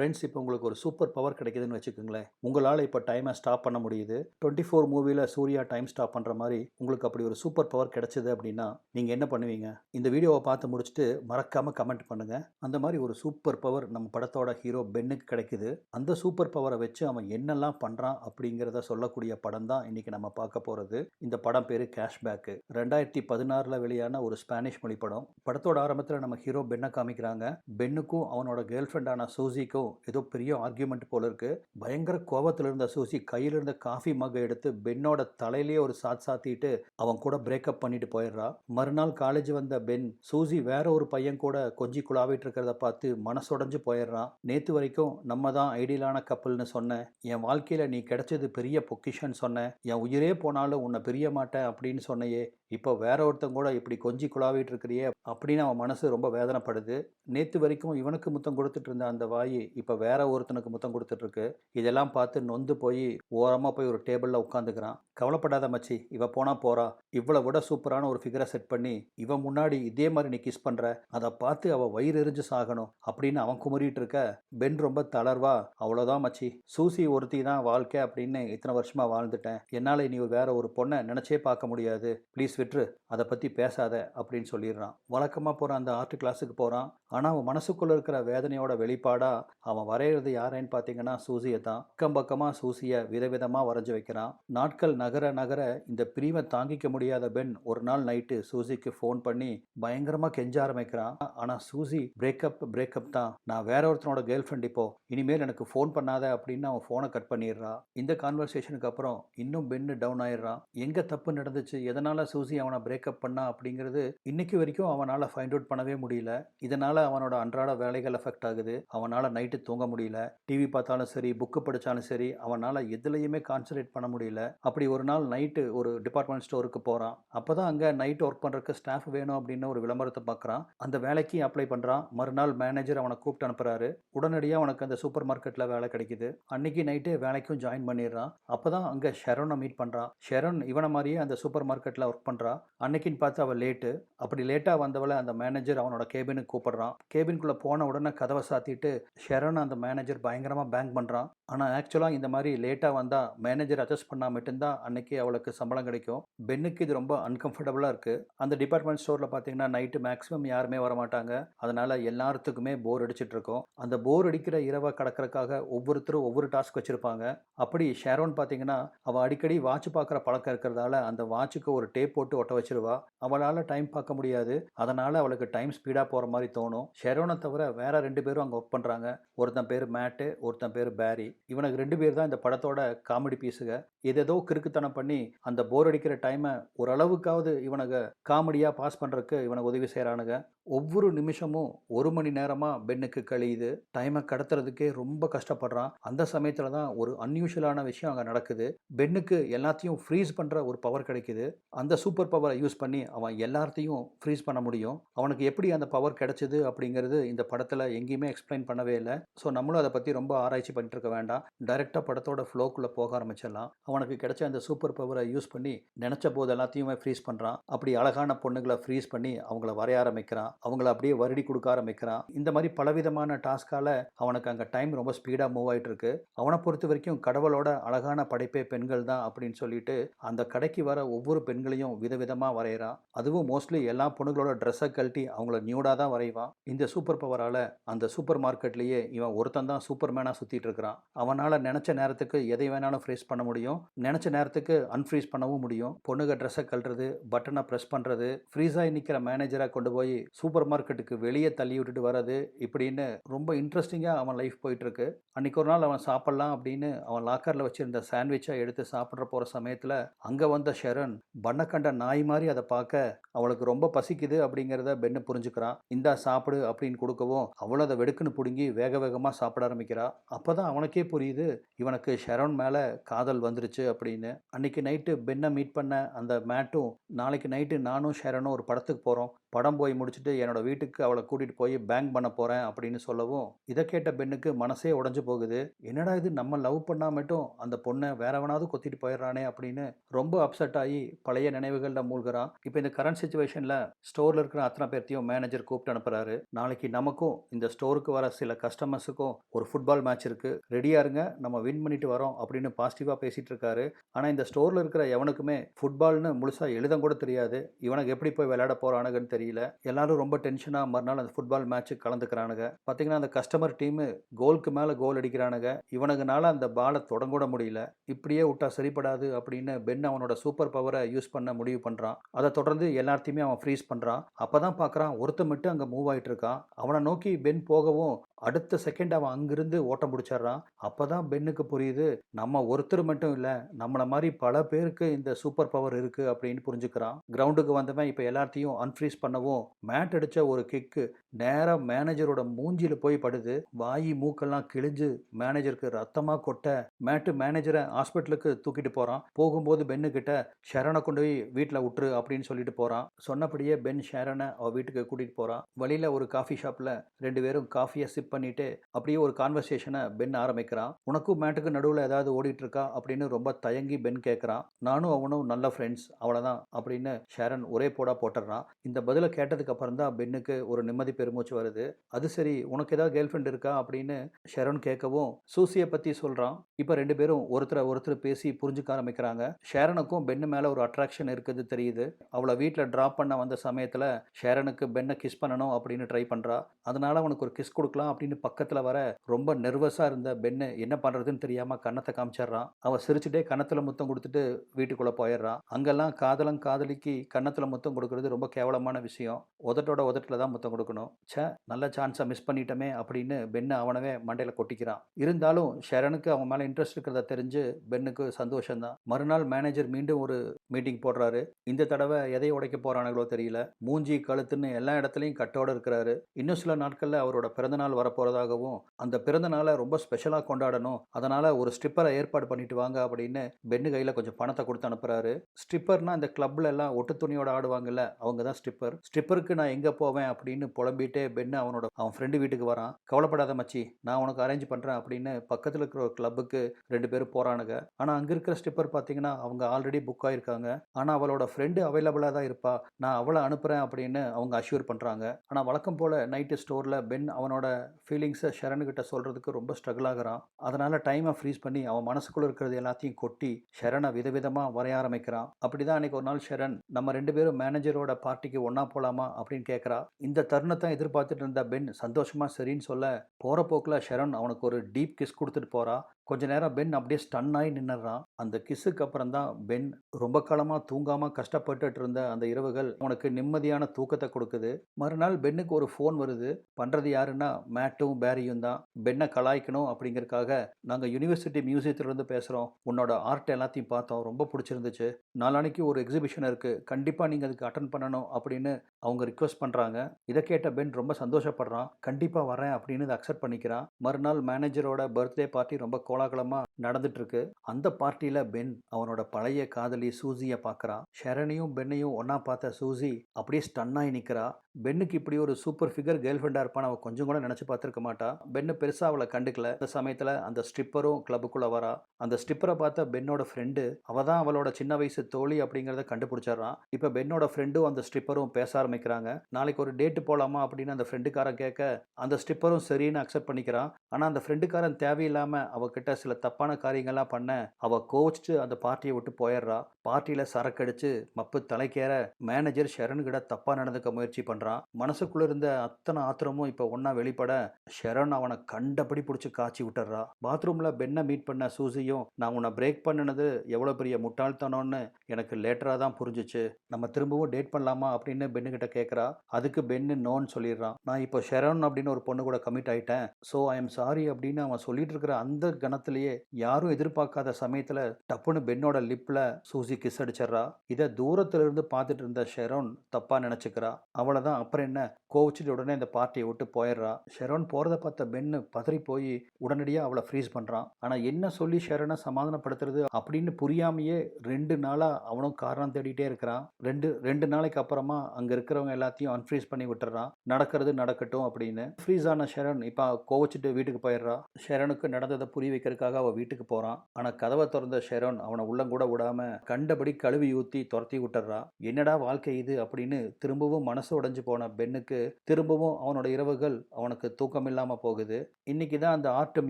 Friends இப்போ உங்களுக்கு ஒரு சூப்பர் பவர் கிடைக்குதுன்னு வச்சுக்கோங்களேன். உங்களால் இப்போ டைமை ஸ்டாப் பண்ண முடியுது. டுவெண்ட்டி ஃபோர் மூவியில் சூர்யா டைம் ஸ்டாப் பண்ணுற மாதிரி உங்களுக்கு அப்படி ஒரு சூப்பர் பவர் கிடைச்சது அப்படின்னா நீங்கள் என்ன பண்ணுவீங்க? இந்த வீடியோவை பார்த்து முடிச்சுட்டு மறக்காமல் கமெண்ட் பண்ணுங்கள் அந்த மாதிரி ஒரு சூப்பர் பவர் நம்ம படத்தோட ஹீரோ பென்னுக்கு கிடைக்குது. அந்த சூப்பர் பவரை வச்சு அவன் என்னெல்லாம் பண்ணுறான் அப்படிங்கிறத சொல்லக்கூடிய படம் தான் இன்றைக்கி நம்ம பார்க்க போகிறது இந்த படம் பேர் கேஷ்பேக்கு ரெண்டாயிரத்தி பதினாறில் வெளியான ஒரு ஸ்பானிஷ் மொழி படம். படத்தோட ஆரம்பத்தில் நம்ம ஹீரோ பென்னை காமிக்கிறாங்க. பென்னுக்கும் அவனோட கேர்ள் ஃப்ரெண்டான சூசிக்கும் ஏதோ பெரிய ஆர்கியூமெண்ட் போல இருக்கு. பயங்கர கோபத்தில் இருந்த சூசி கையில் இருந்த காஃபி மகை எடுத்து பென்னோட தலையிலேயே ஒரு சாத் சாத்திட்டு அவன் கூட பிரேக்கப் பண்ணிட்டு போயிடுறா. மறுநாள் காலேஜ் வந்த பென் சூசி வேற ஒரு பையன் கூட கொஞ்சி குழாவிட்டு இருக்கிறத பார்த்து மனசுடைஞ்சு போயிடுறான் நேத்து வரைக்கும் நம்ம தான் ஐடியலான கப்பல்னு சொன்னேன் என் வாழ்க்கையில நீ கிடைச்சது பெரிய பொக்கிஷன் சொன்னேன் என் உயிரே போனாலும் உன்னை பிரிய மாட்டேன் அப்படின்னு சொன்னையே. இப்போ வேற ஒருத்தன் கூட இப்படி கொஞ்சி குழாவிட்டு இருக்கிறியே அப்படின்னு அவன் மனசு ரொம்ப வேதனைப்படுது. நேற்று வரைக்கும் இவனுக்கு முத்தம் கொடுத்துட்டு இருந்த அந்த வாய் இப்போ வேற ஒருத்தனுக்கு முத்தம் கொடுத்துட்டு இருக்கு. இதெல்லாம் பார்த்து நொந்து போய் ஓரமாக போய் ஒரு டேபிளில் உட்காந்துக்கிறான். கவலைப்படாத மச்சி இவ போனா போறா. இவ்வளோ விட சூப்பரான ஒரு ஃபிகரை செட் பண்ணி இவன் முன்னாடி இதே மாதிரி நீ கிஸ் பண்ற. அதை பார்த்து அவ வயிறு எரிஞ்சு சாகணும் அப்படின்னு அவன் குமரிட்டு இருக்க. பென் ரொம்ப தளர்வா அவ்வளோதான் மச்சி. சூசி ஒருத்தி தான் வாழ்க்கை அப்படின்னு இத்தனை வருஷமா வாழ்ந்துட்டேன். என்னால் இனி வேற ஒரு பொண்ணை நினைச்சே பார்க்க முடியாது. ப்ளீஸ் விட்டுரு அதை பற்றி பேசாத அப்படின்னு சொல்லிடுறான். வழக்கமாக போகிற அந்த ஆர்ட் கிளாஸுக்கு போகிறான் ஆனால் அவன் மனசுக்குள்ளே இருக்கிற வேதனையோட வெளிப்பாடாக அவன் வரைகிறது யாரேன்னு பார்த்தீங்கன்னா சூசியை தான் பக்கம் பக்கமாக சூசியை விதவிதமாக வரைஞ்சி வைக்கிறான். நாட்கள் நகர நகர இந்த பிரிவை தாங்கிக்க முடியாத பென் ஒரு நாள் நைட்டு சூசிக்கு ஃபோன் பண்ணி பயங்கரமாக கெஞ்ச ஆரம்பிக்கிறான். ஆனால் சூசி பிரேக்கப் பிரேக்கப் தான். நான் வேற ஒருத்தனோட கேர்ள் ஃப்ரெண்ட் இப்போ. இனிமேல் எனக்கு ஃபோன் பண்ணாத அப்படின்னு அவன் ஃபோனை கட் பண்ணிடுறான் இந்த கான்வர்சேஷனுக்கு அப்புறம் இன்னும் பென்னு டவுன் ஆயிடுறான். எங்கே தப்பு நடந்துச்சு? எதனால் சூசி அவனை பிரேக்கப் பண்ணா அப்படிங்கிறது இன்னைக்கு வரைக்கும் அவனால் ஃபைண்ட் அவுட் பண்ணவே முடியல. இதனால் அவனோட அன்றாட வேலைகள் எஃபெக்ட் ஆகுது. அவனால் நைட்டு தூங்க முடியல. டிவி பார்த்தாலும் சரி புக்கு படித்தாலும் சரி அவனால் எதுலையுமே கான்சன்ட்ரேட் பண்ண முடியல. அப்படி ஒரு நாள் நைட்டு ஒரு டிபார்ட்மெண்ட் ஸ்டோருக்கு போகிறான் அப்போ தான் அங்கே நைட் ஒர்க் பண்ணுறதுக்கு ஸ்டாஃப் வேணும் அப்படின்னு ஒரு விளம்பரத்தை பார்க்குறான். அந்த வேலைக்கு அப்ளை பண்ணுறான் மறுநாள் மேனேஜர் அவனை கூப்பிட்டு அனுப்புகிறாரு உடனடியாக அவனுக்கு அந்த சூப்பர் மார்க்கெட்டில் வேலை கிடைக்குது. அன்னைக்கு நைட்டு வேலைக்கும் ஜாயின் பண்ணிடுறான். அப்போ தான் அங்கே ஷெரோனை மீட் பண்ணுறான் ஷெரோன் இவனை மாதிரியே அந்த சூப்பர் மார்க்கெட்டில் ஒர்க் பண்ணுறான் அன்னைக்குன்னு பார்த்து அவள் லேட்டு அப்படி லேட்டாக வந்தவளை அந்த மேனேஜர் அவனோட கேபினுக்கு கூப்பிடுறான். கேபின்குள்ளே போன உடனே கதவை சாத்திட்டு ஷெரோன் அந்த மேனேஜர் பயங்கரமாக பேங்க் பண்ணுறான் ஆனால் ஆக்சுவலாக இந்த மாதிரி லேட்டாக வந்தால் மேனேஜர் அட்ஜஸ்ட் பண்ணால் மட்டும்தான் அன்னைக்கு அவளுக்கு சம்பளம் கிடைக்கும். பென்னுக்கு இது ரொம்ப அன்கம்ஃபர்டபுளாக இருக்குது அந்த டிபார்ட்மெண்ட் ஸ்டோரில் பார்த்தீங்கன்னா நைட்டு மேக்ஸிமம் யாருமே வர மாட்டாங்க அதனால் எல்லாத்துக்குமே போர் அடிச்சிட்டு அந்த போர் அடிக்கிற இரவை கடக்கிறதுக்காக ஒவ்வொருத்தரும் ஒவ்வொரு டாஸ்க் வச்சுருப்பாங்க. அப்படி ஷேரோன் பார்த்தீங்கன்னா அவள் அடிக்கடி வாட்ச் பார்க்குற பழக்கம் இருக்கிறதால அந்த வாட்சுக்கு ஒரு டேப் போட்டு ஒட்ட வச்சிருவா. அவளால் டைம் பார்க்க முடியாது. அதனால் அவளுக்கு டைம் ஸ்பீடாக போகிற மாதிரி தோணும். ஷெரோனை தவிர வேற ரெண்டு பேரும் அங்கே ஒர்க் பண்ணுறாங்க ஒருத்தன் பேர் மேட்டு ஒருத்தன் பேர் பேரி. இவனுக்கு ரெண்டு பேர் தான் இந்த படத்தோட காமெடி பீஸுக எதேதோ கிறுக்குத்தனம் பண்ணி அந்த போர் அடிக்கிற டைமை ஓரளவுக்காவது இவனுக்கு காமெடியாக பாஸ் பண்ணுறதுக்கு இவனுக்கு உதவி செய்கிறானுங்க ஒவ்வொரு நிமிஷமும் ஒரு மணி நேரமாக பென்னுக்கு கழியுது. டைமை கடத்துறதுக்கே ரொம்ப கஷ்டப்படுறான். அந்த சமயத்தில் தான் ஒரு அன்யூஷுவலான விஷயம் அங்கே நடக்குது. பென்னுக்கு எல்லாத்தையும் ஃப்ரீஸ் பண்ணுற ஒரு பவர் கிடைக்குது. அந்த சூப்பர் பவரை யூஸ் பண்ணி அவன் எல்லாத்தையும் ஃப்ரீஸ் பண்ண முடியும். அவனுக்கு எப்படி அந்த பவர் கிடைச்சது அப்படிங்கிறது இந்த படத்தில் எங்கேயுமே எக்ஸ்பிளைன் பண்ணவே இல்லை. ஸோ நம்மளும் அதை பற்றி ரொம்ப ஆராய்ச்சி பண்ணிட்டு இருக்க வேண்டாம். டைரெக்டாக படத்தோட ஃப்ளோக்குள்ளே போக ஆரம்பிச்சிடலாம். அவனுக்கு கிடைச்ச அந்த சூப்பர் பவரை யூஸ் பண்ணி நினச்ச போது எல்லாத்தையுமே ஃப்ரீஸ் பண்ணுறான் அப்படி அழகான பொண்ணுங்களை ஃப்ரீஸ் பண்ணி அவங்கள வரைய ஆரம்பிக்கிறான். அவங்கள அப்படியே வருடி கொடுக்க ஆரம்பிக்கிறான். இந்த மாதிரி பலவிதமான டாஸ்க்கால் அவனுக்கு அங்கே டைம் ரொம்ப ஸ்பீடாக மூவ் ஆகிட்டு இருக்கு அவனை பொறுத்த வரைக்கும் கடவுளோட அழகான படைப்பே பெண்கள் தான் அப்படின்னு சொல்லிட்டு அந்த கடைக்கு வர ஒவ்வொரு பெண்களையும் விதவிதமாக வரைகிறான் அதுவும் மோஸ்ட்லி எல்லா பொண்ணுங்களோட ட்ரெஸ்ஸை கழட்டி அவங்கள நியூடாக தான் வரைவான். இந்த சூப்பர் பவரால் அந்த சூப்பர் மார்க்கெட்லேயே இவன் ஒருத்தன் தான் சூப்பர் மேனாக சுற்றிட்டு இருக்கிறான். அவனால் நினச்ச நேரத்துக்கு எதை வேணாலும் ஃப்ரீஸ் பண்ண முடியும். நினச்ச நேரத்துக்கு அன்ஃப்ரீஸ் பண்ணவும் முடியும். பொண்ணுங்க ட்ரெஸ்ஸை கழுறது பட்டனை ப்ரெஸ் பண்ணுறது ஃப்ரீஸாகி நிற்கிற மேனேஜராக கொண்டு போய் சூப்பர் மார்க்கெட்டுக்கு வெளியே தள்ளி விட்டுட்டு வர்றது இப்படின்னு ரொம்ப இன்ட்ரெஸ்டிங்காக அவன் லைஃப் போயிட்டுருக்கு. அன்றைக்கி ஒரு நாள் அவன் சாப்பிட்லாம் அப்படின்னு அவன் லாக்கரில் வச்சுருந்த சாண்ட்விச்சை எடுத்து சாப்பிட்ற போகிற சமயத்தில் அங்கே வந்த ஷெரன் பண்ண கண்ட நாய் மாதிரி அதை பார்க்க அவளுக்கு ரொம்ப பசிக்குது அப்படிங்கிறத பெண்ணு புரிஞ்சுக்கிறான். இந்தா சாப்பிடு அப்படின்னு கொடுக்கவும் அவளும் அதை வெடுக்குன்னு பிடுங்கி வேக வேகமாக சாப்பிட ஆரம்பிக்கிறா. அப்போ தான் அவனுக்கே புரியுது இவனுக்கு ஷெரோன் மேலே காதல் வந்துருச்சு அப்படின்னு. அன்னைக்கு நைட்டு பெண்ணை மீட் பண்ண அந்த மேட்டும் நாளைக்கு நைட்டு நானும் ஷரனும் ஒரு படத்துக்கு போகிறோம் படம் போய் முடிச்சுட்டு என்னோட வீட்டுக்கு அவளை கூட்டிகிட்டு போய் பேங்க் பண்ண போகிறேன் அப்படின்னு சொல்லவும் இதை கேட்ட பெண்ணுக்கு மனசே உடஞ்சு போகுது. என்னடா இது? நம்ம லவ் பண்ணா மட்டும் அந்த பொண்ணை வேறவனாவது கொத்திட்டு போயிடுறானே அப்படின்னு ரொம்ப அப்செட் ஆகி பழைய நினைவுகளில் மூழ்கிறான் இப்போ இந்த கரண்ட் சுச்சுவேஷனில் ஸ்டோரில் இருக்கிற அத்தனை பேர்த்தையும் மேனேஜர் கூப்பிட்டு அனுப்புறாரு. நாளைக்கு நமக்கும் இந்த ஸ்டோருக்கு வர சில கஸ்டமர்ஸுக்கும் ஒரு ஃபுட்பால் மேட்ச் இருக்குது ரெடியாக இருங்க நம்ம வின் பண்ணிட்டு வரோம் அப்படின்னு பாசிட்டிவாக பேசிகிட்டு இருக்காரு. ஆனால் இந்த ஸ்டோரில் இருக்கிற எவனுக்குமே ஃபுட்பால்னு முழுசாக எழுதம் கூட தெரியாது. இவனுக்கு எப்படி போய் விளையாட போகிறானுங்கன்னு தெரியல. எல்லாரும் ரொம்ப டென்ஷனாக மறுநாள் அந்த ஃபுட்பால் மேட்ச்சுக்கு கலந்துக்கிறானுங்க. பார்த்தீங்கன்னா அந்த கஸ்டமர் டீமு கோலுக்கு மேலே கோல் அடிக்கிறானுங்க. இவனுங்கனால அந்த பாலை தொடங்கூட முடியல. இப்படியே விட்டா சரிப்படாது அப்படின்னு பென் அவனோட சூப்பர் பவரை யூஸ் பண்ண முடிவு பண்ணுறான் அதை தொடர்ந்து எல்லாத்தையுமே அவன் ஃப்ரீஸ் பண்ணுறான் அப்போ தான் பார்க்குறான் ஒருத்தன் மட்டும் அங்கே மூவ் ஆகிட்டு இருக்கான். அவனை நோக்கி பென் போகவும் அடுத்த செகண்ட் அவன் அங்கிருந்து ஓட்டம் பிடிச்சிடுறான். அப்போ தான் பென்னுக்கு புரியுது நம்ம ஒருத்தர் மட்டும் இல்லை நம்மளை மாதிரி பல பேருக்கு இந்த சூப்பர் பவர் இருக்குது அப்படின்னு புரிஞ்சுக்கிறான். கிரவுண்டுக்கு வந்தவன் இப்போ எல்லாத்தையும் அன்ஃப்ரீஸ் பண்ணவும் மேட் அடித்த ஒரு கிக்கு நேராக மேனேஜரோட மூஞ்சியில் போய் படுது. வாயி மூக்கெல்லாம் கிழிஞ்சு மேனேஜருக்கு ரத்தமாக கொட்ட மேட்டு மேனேஜரை ஹாஸ்பிட்டலுக்கு தூக்கிட்டு போகிறான் போகும்போது பென்னு கிட்ட ஷரணை கொண்டு போய் வீட்டில் விட்டுரு அப்படின்னு சொல்லிட்டு போகிறான் சொன்னபடியே பென் ஷேரனை அவள் வீட்டுக்கு கூட்டிகிட்டு போகிறான் வழியில் ஒரு காஃபி ஷாப்பில் ரெண்டு பேரும் காஃபியை சிப் பண்ணிட்டு அப்படியே ஒரு கான்வர்சேஷனை பென் ஆரம்பிக்கிறான். உனக்கும் மேட்டுக்கு நடுவில் ஏதாவது ஓடிட்டு இருக்கா அப்படின்னு ரொம்ப தயங்கி பென் கேட்குறான் நானும் அவனும் நல்ல ஃப்ரெண்ட்ஸ் அவ்வளோதான் அப்படின்னு ஷேரன் ஒரே போடா போட்டுடுறான். இந்த பதிலை கேட்டதுக்கு அப்புறம் தான் பென்னுக்கு ஒரு நிம்மதி பெருமூச்சு வருது. அது சரி உனக்கு ஏதாவது கேர்ள் ஃப்ரெண்ட் இருக்கா? அப்படின்னு ஷரண் கேட்கவும் சூசியை பற்றி சொல்கிறான் இப்போ ரெண்டு பேரும் ஒருத்தரை ஒருத்தர் பேசி புரிஞ்சுக்க ஆரம்பிக்கிறாங்க. ஷேரனுக்கும் பென்னு மேலே ஒரு அட்ராக்ஷன் இருக்குது தெரியுது. அவளை வீட்டில் ட்ராப் பண்ண வந்த சமயத்தில் ஷேரனுக்கு பென்னை கிஸ் பண்ணணும் அப்படின்னு ட்ரை பண்ணுறா அதனால அவனுக்கு ஒரு கிஸ் கொடுக்கலாம் அப்படின்னு பக்கத்தில் வர ரொம்ப நெர்வஸாக இருந்த பென்னு என்ன பண்ணுறதுன்னு தெரியாமல் கன்னத்தை காமிச்சிடுறான். அவன் சிரிச்சுட்டே கன்னத்தில் முத்தம் கொடுத்துட்டு வீட்டுக்குள்ளே போயிடுறான். அங்கெல்லாம் காதலன் காதலிக்கு கன்னத்தில் முத்தம் கொடுக்கறது ரொம்ப கேவலமான விஷயம். உதட்டோட உதட்டில் தான் முத்தம் கொடுக்கணும். ச்சே நல்ல சான்ஸை மிஸ் பண்ணிட்டோமே அப்படின்னு பெண்ணு அவனவே மண்டையில் கொட்டிக்கிறான். இருந்தாலும் ஷரனுக்கு அவன் மேலே இன்ட்ரெஸ்ட் இருக்கிறத தெரிஞ்சு பெண்ணுக்கு சந்தோஷம்தான். மறுநாள் மேனேஜர் மீண்டும் ஒரு மீட்டிங் போடுறாரு. இந்த தடவை எதை உடைக்க போகிறானுங்களோ தெரியல. மூஞ்சி கழுத்துன்னு எல்லா இடத்துலையும் கட்டோட இருக்கிறாரு. இன்னும் சில நாட்களில் அவரோட பிறந்தநாள் போகிறதாகவும் அந்த பிறந்த நாளை ரொம்ப ஸ்பெஷலாக கொண்டாடணும். அதனால் ஒரு ஸ்ட்ரிப்பரை ஏற்பாடு பண்ணிட்டு வாங்க அப்படின்னு பென்னு கையில் கொஞ்சம் பணத்தை கொடுத்து அனுப்புறாரு. ஸ்ட்ரிப்பர்னா இந்த கிளப்ல எல்லாம் ஒட்டு துணியோட ஆடுவாங்கல்ல அவங்க தான் ஸ்ட்ரிப்பர் ஸ்ட்ரிப்பருக்கு நான் எங்கே போவேன் அப்படின்னு புலம்பிட்டே பென்னு அவனோட அவன் ஃப்ரெண்டு வீட்டுக்கு வரான். கவலைப்படாத மச்சி நான் உனக்கு அரேஞ்ச் பண்ணுறேன் அப்படின்னு பக்கத்தில் இருக்கிற ஒரு கிளப்புக்கு ரெண்டு பேரும் போகிறானுங்க ஆனால் அங்கே இருக்கிற ஸ்ட்ரிப்பர் பார்த்தீங்கன்னா அவங்க ஆல்ரெடி புக் ஆகிருக்காங்க ஆனால் அவளோட ஃப்ரெண்டு அவைலபிளாக தான் இருப்பா. நான் அவளை அனுப்புகிறேன் அப்படின்னு அவங்க அஷ்யூர் பண்ணுறாங்க ஆனால் வழக்கம் போல் நைட்டு ஸ்டோரில் பென் அவனோட ஃபீலிங்ஸை ஷரணுக்கிட்ட சொல்கிறதுக்கு ரொம்ப ஸ்ட்ரகிள் ஆகிறான். அதனால் டைமை ஃப்ரீஸ் பண்ணி அவன் மனசுக்குள்ளே இருக்கிறது எல்லாத்தையும் கொட்டி ஷரணை விதவிதமாக வரைய ஆரம்பிக்கிறான். அப்படி தான் அன்றைக்கி ஒரு நாள் ஷரண் நம்ம ரெண்டு பேரும் மேனேஜரோட பார்ட்டிக்கு ஒன்றா போகலாமா அப்படின்னு கேட்குறா இந்த தருணத்தை எதிர்பார்த்துட்டு இருந்த பென் சந்தோஷமாக சரின்னு சொல்ல போகிற போக்கில் ஷரண் அவனுக்கு ஒரு டீப் கிஸ் கொடுத்துட்டு போகிறா கொஞ்ச நேரம் பென் அப்படியே ஸ்டன் ஆகி நின்னுறான் அந்த கிஸ்ஸுக்கு அப்புறம் தான் பென் ரொம்ப காலமாக தூங்காமல் கஷ்டப்பட்டுட்டு இருந்த அந்த இரவுகள் அவனுக்கு நிம்மதியான தூக்கத்தை கொடுக்குது. மறுநாள் பென்னுக்கு ஒரு ஃபோன் வருது. பண்ணுறது யாருன்னா மேட்டும் பேரியும் தான். பென்னை கலாய்க்கணும் அப்படிங்கிறதுக்காக நாங்கள் யூனிவர்சிட்டி மியூசியத்துலேருந்து பேசுகிறோம் உன்னோட ஆர்ட் எல்லாத்தையும் பார்த்தோம். ரொம்ப பிடிச்சிருந்துச்சு. நாளானைக்கு ஒரு எக்ஸிபிஷன் இருக்குது கண்டிப்பாக நீங்கள் அதுக்கு அட்டன் பண்ணணும் அப்படின்னு அவங்க ரிக்வஸ்ட் பண்ணுறாங்க இதை கேட்ட பென் ரொம்ப சந்தோஷப்படுறான். கண்டிப்பாக வரேன் அப்படின்னு இதை அக்செப்ட் பண்ணிக்கிறான். மறுநாள் மேனேஜரோட பர்த்டே பார்ட்டி ரொம்ப கோலாகலமாக நடந்துட்டுருக்கு. அந்த பார்ட்டியில் பென் அவனோட பழைய காதலி சூசியை பார்க்குறான். ஷரனையும் பென்னையும் ஒன்றா பார்த்த சூசி அப்படியே ஸ்டன்னாகி நிற்கிறா பென்னுக்கு இப்படி ஒரு சூப்பர் ஃபிகர் கேர்ள் ஃப்ரெண்டாக இருப்பான் அவள் கொஞ்சம் கூட நினச்சி பார்த்துருக்க மாட்டா. பென்னு பெருசாக அவளை கண்டுக்கல. அந்த சமயத்தில் அந்த ஸ்ட்ரிப்பரும் கிளப்புக்குள்ளே வரா. அந்த ஸ்ட்ரிப்பரை பார்த்த பென்னோட ஃப்ரெண்டு அவள் தான் அவளோட சின்ன வயசு தோழி அப்படிங்கிறத கண்டுபிடிச்சிடுறான். இப்போ பென்னோட ஃப்ரெண்டும் அந்த ஸ்ட்ரிப்பரும் பேச ஆரம்பிக்கிறாங்க. நாளைக்கு ஒரு டேட்டு போகலாமா அப்படின்னு அந்த ஃப்ரெண்டுக்காரன் கேட்க அந்த ஸ்டிப்பரும் சரின்னு அக்செப்ட் பண்ணிக்கிறான். ஆனால் அந்த ஃப்ரெண்டுக்காரன் தேவையில்லாமல் அவகிட்ட சில தப்பான காரியங்கள்லாம் பண்ண அவள் கோச்சிட்டு அந்த பார்ட்டியை விட்டு போயிடுறா. பார்ட்டியில் சரக்கடிச்சு மப்பு தலைக்கேற மேனேஜர் ஷரண்கிட்ட தப்பாக நடந்துக்க முயற்சி பண்ணுறான் மனசுக்குள்ளே இருந்த அத்தனை ஆத்திரமும் இப்போ ஒன்றா வெளிப்பட ஷரண் அவனை கண்டபடி பிடிச்சி காய்ச்சி விட்டுறா பாத்ரூமில் பெண்ணை மீட் பண்ண சூசியும் நான் உன்னை பிரேக் பண்ணினது எவ்வளோ பெரிய முட்டாள்தனம்னு எனக்கு லேட்டராக தான் புரிஞ்சிச்சு. நம்ம திரும்பவும் டேட் பண்ணலாமா அப்படின்னு என்கிட்ட கேட்குறா அதுக்கு பென்னு நோன்னு சொல்லிடுறான். நான் இப்போ ஷெரோன் அப்படின்னு ஒரு பொண்ணு கூட கமிட் ஆயிட்டேன். ஸோ ஐ எம் சாரி அப்படின்னு அவன் சொல்லிட்டு இருக்கிற அந்த கணத்திலேயே யாரும் எதிர்பார்க்காத சமயத்தில் டப்புன்னு பென்னோட லிப்பில் சூசி கிஸ் அடிச்சிடுறா. இதை தூரத்துல இருந்து பார்த்துட்டு இருந்த ஷெரோன் தப்பாக நினச்சிக்கிறா. அவ்வளோதான் அப்புறம் என்ன கோவிச்சிட்டு உடனே இந்த பார்ட்டியை விட்டு போயிடுறா. ஷெரோன் போகிறத பார்த்த பென்னு பதறி போய் உடனடியாக அவளை ஃப்ரீஸ் பண்ணுறான் ஆனால் என்ன சொல்லி ஷெரோனை சமாதானப்படுத்துறது அப்படின்னு புரியாமையே ரெண்டு நாளாக அவனும் காரணம் தேடிட்டே இருக்கிறான். ரெண்டு ரெண்டு நாளைக்கு அப்புறமா அங்கே இருக்கிற இருக்கிறவங்க எல்லாத்தையும் அன்ஃப்ரீஸ் பண்ணி விட்டுறான். நடக்கிறது நடக்கட்டும் அப்படின்னு. ஃப்ரீஸ் ஆன ஷரண் இப்போ கோவச்சிட்டு வீட்டுக்கு போயிடுறா. ஷரனுக்கு நடந்ததை புரிய வைக்கிறதுக்காக அவள் வீட்டுக்கு போகிறான் ஆனால் கதவை திறந்த ஷரன் அவனை உள்ளங்கூட விடாமல் கண்டபடி கழுவி ஊற்றி துரத்தி விட்டுறா என்னடா வாழ்க்கை இது அப்படின்னு திரும்பவும் மனசு உடைஞ்சு போன பெண்ணுக்கு திரும்பவும் அவனோட இரவுகள் அவனுக்கு தூக்கம் இல்லாமல் போகுது. இன்னைக்கு தான் அந்த ஆர்ட்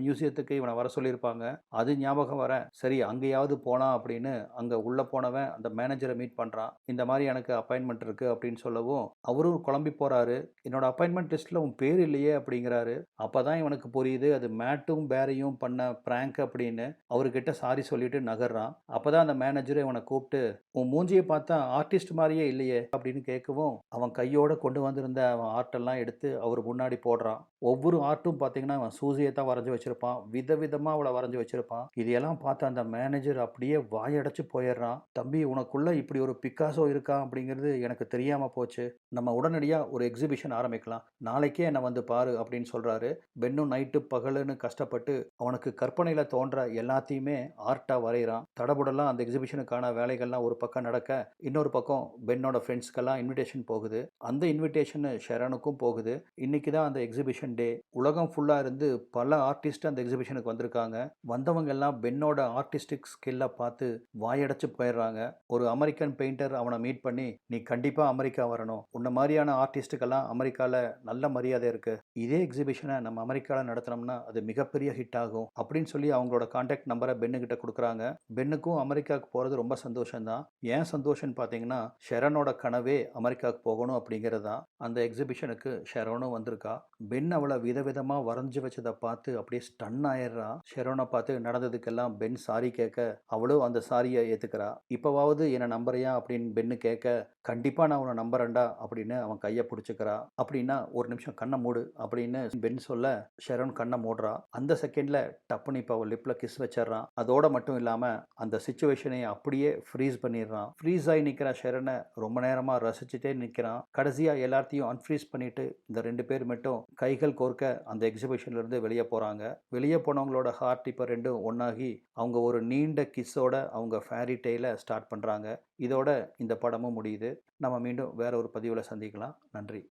மியூசியத்துக்கு இவனை வர சொல்லியிருப்பாங்க. அது ஞாபகம் வர சரி அங்கேயாவது போலாம் அப்படின்னு அங்கே உள்ளே போனவன் அந்த மேனேஜரை மீட் பண்ணுறான் இந்த மாதிரி எனக்கு அப்பாயின்மெண்ட் இருக்குது அப்படின்னு சொல்லவும் அவரும் குழம்பி போகிறாரு என்னோட அப்பாயின்மெண்ட் லிஸ்ட்டில் உன் பேர் இல்லையே அப்படிங்கிறாரு. அப்போ தான் இவனுக்கு புரியுது அது மேட்டும் பேரையும் பண்ண ப்ராங்க் அப்படின்னு. அவர்கிட்ட சாரி சொல்லிட்டு நகர்றான். அப்போ தான் அந்த மேனேஜரை இவனை கூப்பிட்டு உன் மூஞ்சியை பார்த்தா ஆர்டிஸ்ட் மாதிரியே இல்லையே அப்படின்னு கேட்கவும் அவன் கையோட கொண்டு வந்திருந்த அவன் ஆர்ட்டெல்லாம் எடுத்து அவர் முன்னாடி போடுறான். ஒவ்வொரு ஆர்ட்டும் பார்த்தீங்கன்னா அவன் சூசியை தான் வரைஞ்சி வச்சிருப்பான். விதவிதமாக அவளை வரைஞ்சி வச்சிருப்பான். இதையெல்லாம் பார்த்து அந்த மேனேஜர் அப்படியே வாயடைச்சு போயிடுறான். தம்பி உனக்குள்ள இப்படி ஒரு பிக்காசோ இருக்கா? அப்படிங்கிறது எனக்கு தெரியாமல் போச்சு. நம்ம உடனடியாக ஒரு எக்ஸிபிஷன் ஆரம்பிக்கலாம். நாளைக்கே என்னை வந்து பாரு அப்படின்னு சொல்கிறாரு பெண்ணும் நைட்டு பகலுன்னு கஷ்டப்பட்டு அவனுக்கு கற்பனையில் தோன்ற எல்லாத்தையுமே ஆர்ட்டாக வரைகிறான். தடபுடலாம் அந்த எக்ஸிபிஷனுக்கான வேலைகள்லாம் ஒரு பக்கம் நடக்க இன்னொரு பக்கம் பெண்ணோட ஃப்ரெண்ட்ஸ்க்கெல்லாம் இன்விடேஷன் போகுது. அந்த இன்விடேஷன் ஷெரனுக்கும் போகுது. இன்னைக்கு தான் அந்த எக்ஸிபிஷன் டே உலகம் ஃபுல்லாக இருந்து பல ஆர்டிஸ்ட் அந்த எக்ஸிபிஷனுக்கு வந்திருக்காங்க. வந்தவங்க எல்லாம் பென்னோட ஆர்டிஸ்டிக் ஸ்கில்லை பார்த்து வாயடைச்சு போயிடுறாங்க. ஒரு அமெரிக்கன் பெயிண்டர் அவனை மீட் பண்ணி நீ கண்டிப்பாக அமெரிக்கா வரணும். உன்ன மாதிரியான ஆர்டிஸ்ட்டுக்கெல்லாம் அமெரிக்காவில் நல்ல மரியாதை இருக்குது இதே எக்ஸிபிஷனை நம்ம அமெரிக்காவில் நடத்தினோம்னா அது மிகப்பெரிய ஹிட் ஆகும். அப்படின்னு சொல்லி அவங்களோட காண்டாக்ட் நம்பரை பென்னுக்கிட்ட கொடுக்குறாங்க. பென்னுக்கும் அமெரிக்காவுக்கு போகிறது ரொம்ப சந்தோஷம்தான். ஏன் சந்தோஷம்னு பார்த்தீங்கன்னா ஷெரனோட கனவே அமெரிக்காவுக்கு போகணும் அப்படிங்கிறது தான். அந்த எக்ஸிபிஷனுக்கு ஷெரோனும் வந்திருக்கா. பென் அவளை விதவிதமாக வரைஞ்சி வச்சதை பார்த்து அப்படியே ஸ்டன் ஆயிடுறா. ஷெரோனை பார்த்து நடந்ததுக்கெல்லாம் பென் சாரி கேட்க அவளும் அந்த சாரியை ஏற்றுக்கிறா இப்போவாவது என்னை நம்புறியா? அப்படின்னு பென்னு கேட்க கண்டிப்பாக நான் உன்னை நம்புறேன்டா அப்படின்னு அவன் கையை பிடிச்சிக்கிறா. அப்படின்னா ஒரு நிமிஷம் கண்ணை மூடு. அப்படின்னு பென் சொல்ல ஷெரோன் கண்ணை மூடுறா. அந்த செகண்டில் டப்புன்னு இப்போ அவள் லிப்பில் கிஸ் வச்சிடுறான். அதோட மட்டும் இல்லாமல் அந்த சுச்சுவேஷனை அப்படியே ஃப்ரீஸ் பண்ணிடுறான். ஃப்ரீஸ் ஆகி நிற்கிற ஷெரனை ரொம்ப நேரமாக ரசிச்சுட்டே நிற்கிறான் கடைசியாக எல்லாத்தையும் அன்ஃப்ரீஸ் பண்ணிட்டு இந்த ரெண்டு பேர் மட்டும் கைகள் கோர்க்க அந்த எக்ஸிபிஷன்லேருந்து வெளியே போகிறாங்க வெளியே போனவங்களோட ஹார்ட் இப்போ ரெண்டும் ஒன்றாகி அவங்க ஒரு நீண்ட கிஸ்ஸோட அவங்க ஃபேரி டெய்லை ஸ்டார்ட் பண்ணுறாங்க இதோட இந்த படமும் முடியுது. நம்ம மீண்டும் வேற ஒரு பதிவில் சந்திக்கலாம். நன்றி.